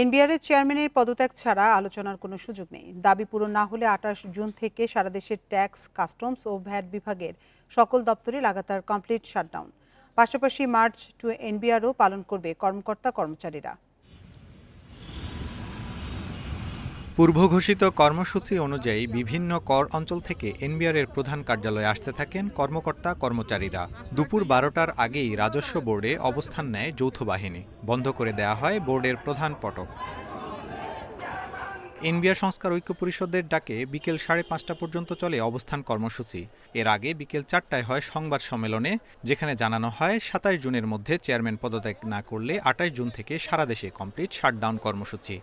এনবিআরের চেয়ারম্যানের পদত্যাগ ছাড়া আলোচনার কোনো সুযোগ নেই। দাবি পূরণ না হলে আঠাশ জুন থেকে সারা দেশের ট্যাক্স, কাস্টমস ও ভ্যাট বিভাগের সকল দপ্তরে লাগাতার কমপ্লিট শাটডাউন। পাশাপাশি মার্চ টু এনবিআরও পালন করবে কর্মকর্তা কর্মচারীরা পূর্বঘোষিত কর্মসূচি অনুযায়ী বিভিন্ন কর অঞ্চল থেকে এনবিআরের প্রধান কার্যালয়ে আসতে থাকেন কর্মকর্তা কর্মচারীরা। দুপুর বারোটার আগেই রাজস্ব বোর্ডে অবস্থান নেয় যৌথ বাহিনী। বন্ধ করে দেয়া হয় বোর্ডের প্রধান পটক। এনবিআর সংস্কার ঐক্য পরিষদের ডাকে বিকেল সাড়ে পাঁচটা পর্যন্ত চলে অবস্থান কর্মসূচি। এর আগে বিকেল চারটায় হয় সংবাদ সম্মেলনে, যেখানে জানানো হয় সাতাশ জুনের মধ্যে চেয়ারম্যান পদত্যাগ না করলে আটাশ জুন থেকে সারা দেশে কমপ্লিট শাটডাউন কর্মসূচি।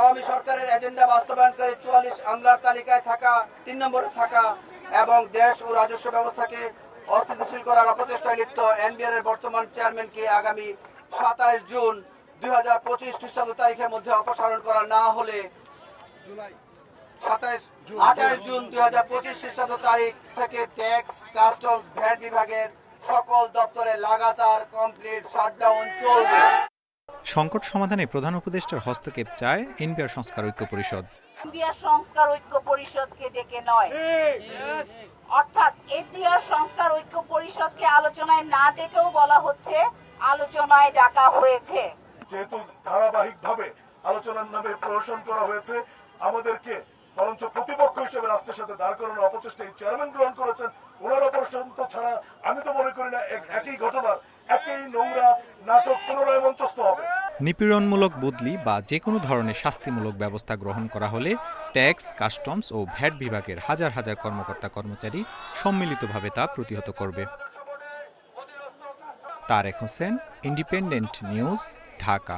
আওয়ামী সরকারের এজেন্ডা বাস্তবায়ন করে চুয়াল্লিশ আমলার তালিকায় থাকা, তিন নম্বরে থাকা এবং দেশ ও রাজস্ব ব্যবস্থাকে অস্থিতিশীল করার অপচেষ্টায় লিপ্ত এনবিআর এর বর্তমান চেয়ারম্যানকে আগামী সাতাশ জুন দুই হাজার পঁচিশ খ্রিস্টাব্দ তারিখের মধ্যে অপসারণ করা না হলে সাতাশ আঠাশ জুন দুই হাজার পঁচিশ খ্রিস্টাব্দ তারিখ থেকে ট্যাক্স, কাস্টমস, ভ্যাট বিভাগের সকল দপ্তরে লাগাতার কমপ্লিট শাটডাউন চলবে। সংকট সমাধানে প্রধান উপদেষ্টার হস্তক্ষেপ চায় এনবিআর সংস্কার ঐক্য পরিষদ। এনবিআর সংস্কার ঐক্য পরিষদকে ডেকে নয়। অর্থাৎ এনবিআর সংস্কার ঐক্য পরিষদকে আলোচনায় না ডেকেও বলা হচ্ছে আলোচনায় ডাকা হয়েছে। যেহেতু ধারাবাহিকভাবে আলোচনার নামে প্রহসন করা হয়েছে আমাদেরকে বরঞ্চ প্রতিপক্ষ হিসেবে রাষ্ট্রের সাথে দাঁড় করানোর অপচেষ্টা এই চেয়ারম্যান গ্রহণ করেছেন ওনার অপারেশন ছাড়া আমি তো মনে করি না এক- একই ঘটনার একই নোংরা নাটক পুনরায় মঞ্চস্থ হবে। নিপীড়নমূলক বদলি বা যে কোনো ধরনের শাস্তিমূলক ব্যবস্থা গ্রহণ করা হলে ট্যাক্স, কাস্টমস ও ভ্যাট বিভাগের হাজার হাজার কর্মকর্তা কর্মচারী সম্মিলিতভাবে তা প্রতিহত করবে। Tarek Hossain independent news Dhaka.